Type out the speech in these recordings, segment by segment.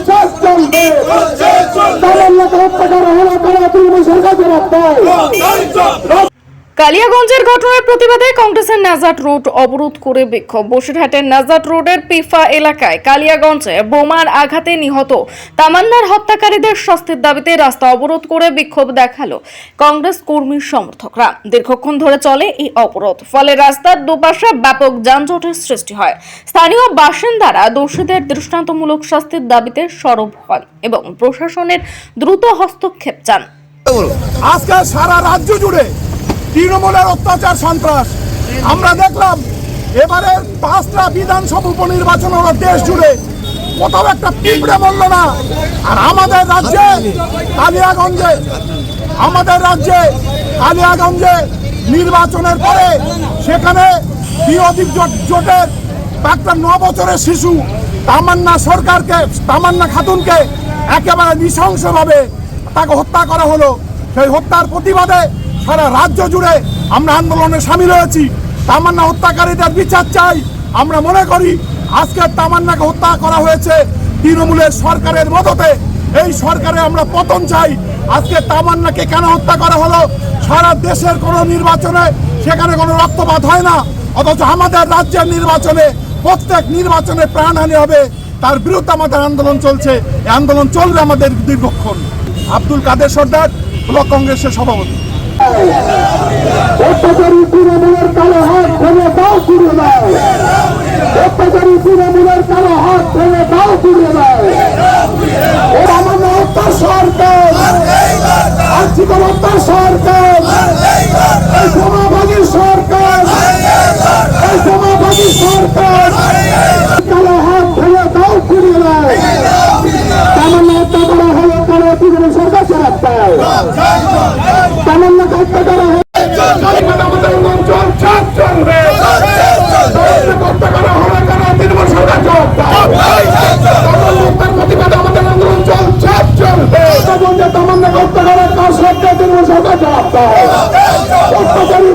চলছে চলবে তামান্নাকে হত্যা করা হলো কেন তৃণমূল সরকার জবাব দেয় কালিয়াগঞ্জের ঘটনার প্রতিবাদে কংগ্রেসের নাজাট রোড অবরোধ করে বিক্ষোভ। বসিরহাটের নাজাট রোডের পিফা এলাকায় কালিয়াগঞ্জে বোমার আঘাতে নিহত তামান্নার হত্যাকারীদের শাস্তির দাবিতে রাস্তা অবরোধ করে বিক্ষোভ দেখাল কংগ্রেস কর্মীর সমর্থকরা। দীর্ঘক্ষণ ধরে চলে এই অবরোধ, ফলে রাস্তার দুপাশে ব্যাপক যানজটের সৃষ্টি হয়। স্থানীয় বাসিন্দারা দোষীদের দৃষ্টান্তমূলক শাস্তির দাবিতে সরব হন এবং প্রশাসনের দ্রুত হস্তক্ষেপ চান। আজকে সারা রাজ্য জুড়ে তৃণমূলের অত্যাচার, সন্ত্রাস। আমরা দেখলাম, এবারে পাঁচটা বিধানসভা উপনির্বাচন হলো দেশ জুড়ে। কোথাও একটা পিঁপড়ে মরল না। আর আমাদের রাজ্যে, কালিয়াগঞ্জে, আমাদের রাজ্যে, কালিয়াগঞ্জে নির্বাচনের পরে সেখানে বিরোধী জোট- জোটের একটা ন বছরের শিশু, তামান্না সরকারকে, তামান্না খাতুনকে একেবারে নৃশংসভাবে তাকে হত্যা করা হলো। সেই হত্যার প্রতিবাদে সারা রাজ্য জুড়ে আমরা আন্দোলনে সামিল হয়েছি। তামান্না হত্যাকারীদের বিচার চাই। আমরা মনে করি, আজকে তামান্নাকে হত্যা করা হয়েছে তৃণমূলের সরকারের মদতে। এই সরকারে আমরা পতন চাই। আজকে তামান্নাকে কেন হত্যা করা হলো? সারা দেশের কোনো নির্বাচনে সেখানে কোনো রক্তপাত হয় না। অথচ আমাদের রাজ্যের নির্বাচনে, প্রত্যেক নির্বাচনে প্রাণহানি হবে। তার বিরুদ্ধে আমাদের আন্দোলন চলছে। আন্দোলন চলবে আমাদের দীর্ঘক্ষণ। আব্দুল কাদের সর্দার, ব্লক কংগ্রেসের সভাপতি। অত্যাচারী তৃণমূলের কালো হাত ভেঙে দাও ফিরে দাও। অত্যাচারী তৃণমূলের কালো হাত ভেঙে দাও ফিরে দাও। ও আমার হত্যা সরকার, আর্থিক হত্যা সরকার, এই সমাভাগী সরকার, এই সমাভাগী সরকার, কালো হাত ভেঙে দাও ফিরে দাও। দেয় তামান্নাকে হত্যা করা হলো কেন? তৃণমূল সরকার জবাব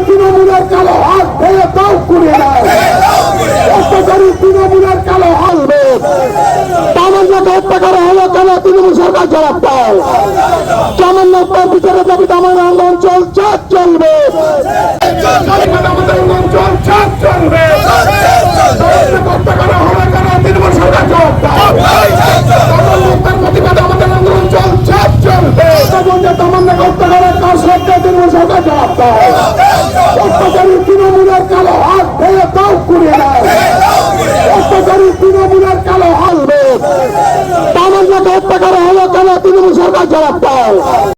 তৃণমূলের কালো হাত ভেঙে দাও করে অত্যাচারী তৃণমূলের কালো হাত তামান্নাকে হত্যা করা হলো কেন তৃণমূল সরকার জবাব দেয় তামান্না বিচারের দাবিতে আমাদের আন্দোলন চল চাপ চলবে আমাদের আন্দোলন চল চাপ চলবে হত্যা করা হলো কেন তৃণমূল সরকার জবাব দেয় তামান্নার প্রতিবাদে আমাদের আন্দোলন চল চাপ চলবে তখন যে তামান্নাকে হত্যা করার কাজ করতে তৃণমূল সরকার জবাব দেয় অত্যাচারী তৃণমূলের কালো হাত ভেঙে দাও করে দেয় অত্যাচারী তৃণমূলের কালো হাত তামান্নাকে হত্যা করা হলো কেন তৃণমূল সরকার জবাব দেয়?